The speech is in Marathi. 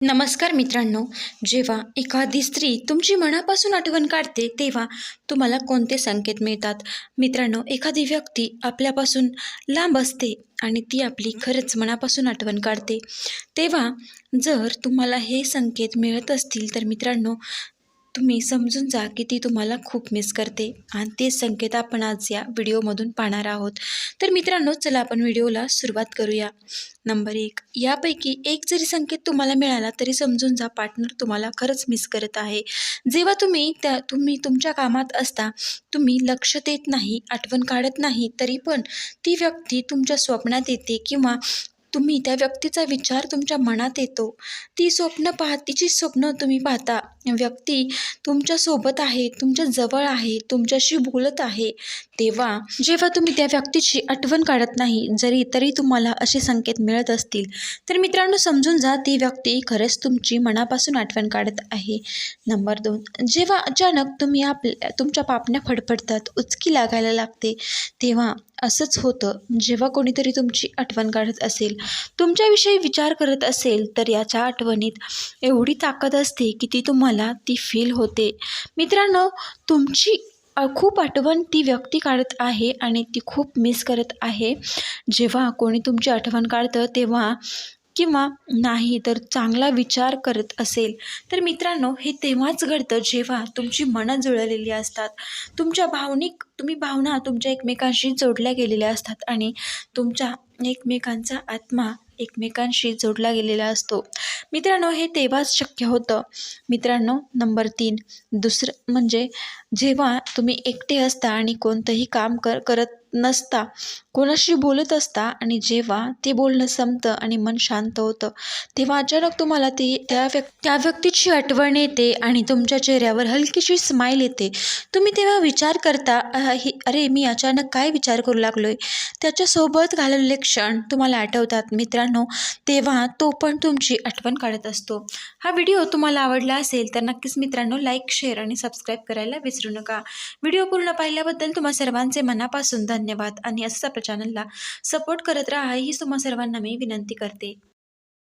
नमस्कार मित्रांनो जेव्हा एखादी स्त्री तुमची मनापासून आठवण काढते तेव्हा तुम्हाला कोणते संकेत मिळतात? मित्रांनो एखादी व्यक्ती आपल्यापासून लांब असते आणि ती आपली खरंच मनापासून आठवण काढते. तेव्हा जर तुम्हाला हे संकेत मिळत असतील तर मित्रांनो तुम्ही समजून जा की ती तुम्हाला खूप मिस करते. आणि ते संकेत आपण आज या व्हिडिओमधून पाहणार आहोत. तर मित्रांनो चला आपण व्हिडिओला सुरुवात करूया. नंबर एक यापैकी एक जरी संकेत तुम्हाला मिळाला तरी समजून जा पार्टनर तुम्हाला खरंच मिस करत आहे. जेव्हा तुम्ही त्या तुम्ही तुमच्या कामात असता तुम्ही लक्ष देत नाही आठवण काढत नाही तरी पण ती व्यक्ती तुमच्या स्वप्नात येते किंवा तुम्ही त्या व्यक्तीचा विचार तुमच्या मनात येतो. ती स्वप्न पाह तिची स्वप्न तुम्ही पाहता. व्यक्ती तुमच्यासोबत आहे तुमच्या जवळ आहे तुमच्याशी बोलत आहे. तेव्हा जेव्हा तुम्ही त्या व्यक्तीची आठवण काढत नाही जरी तरी तुम्हाला असे संकेत मिळत असतील. तर मित्रांनो समजून जा ती व्यक्ती खरंच तुमची मनापासून आठवण काढत आहे. नंबर दोन. जेव्हा अचानक तुम्ही आपल्या तुमच्या पापण्या फडफडतात उचकी लागायला लागते तेव्हा असंच होतं. जेव्हा कोणीतरी तुमची आठवण काढत असेल तुमच्याविषयी विचार करत असेल तर याच्या आठवणीत एवढी ताकद असते की ती तुम्हाला ती फील होते. मित्रांनो तुमची खूप आठवण ती व्यक्ती काढत आहे आणि ती खूप मिस करत आहे. जेव्हा कोणी तुमची आठवण काढतं तेव्हा किंवा नाही तर चांगला विचार करत असेल तर मित्रांनो हे तेव्हाच घडतं जेव्हा तुमची मनं जुळलेली असतात. तुमच्या भावनिक तुम्ही भावना तुमच्या एकमेकांशी जोडल्या गेलेल्या असतात आणि तुमच्या एकमेकांचा आत्मा एकमेकांशी जोडला गेलेला असतो. मित्रांनो हे तेव्हाच शक्य होतं. मित्रांनो नंबर तीन दुसरं म्हणजे जेव्हा तुम्ही एकटे असता आणि कोणतंही काम कर करत नसता. कोणाशी बोलत असता आणि जेव्हा ते बोलणं संपतं आणि मन शांत होतं तेव्हा अचानक तुम्हाला ती त्या व्यक् त्या व्यक्तीची आठवण येते आणि तुमच्या चेहऱ्यावर हलकीशी स्माईल येते. तुम्ही तेव्हा विचार करता हे अरे मी अचानक काय विचार करू लागलो आहे त्याच्यासोबत घालवलेले क्षण तुम्हाला आठवतात. मित्रांनो तेव्हा तो पण तुमची आठवण काढत असतो. हा व्हिडिओ तुम्हाला आवडला असेल तर नक्कीच मित्रांनो लाईक शेअर आणि सबस्क्राईब करायला विसरू नका. व्हिडिओ पूर्ण पाहिल्याबद्दल तुम्हा सर्वांचे मनापासून धन्यवाद आणि असंच आपल्या चॅनलला सपोर्ट करत राहा ही तुम्हा सर्वांना मी विनंती करते.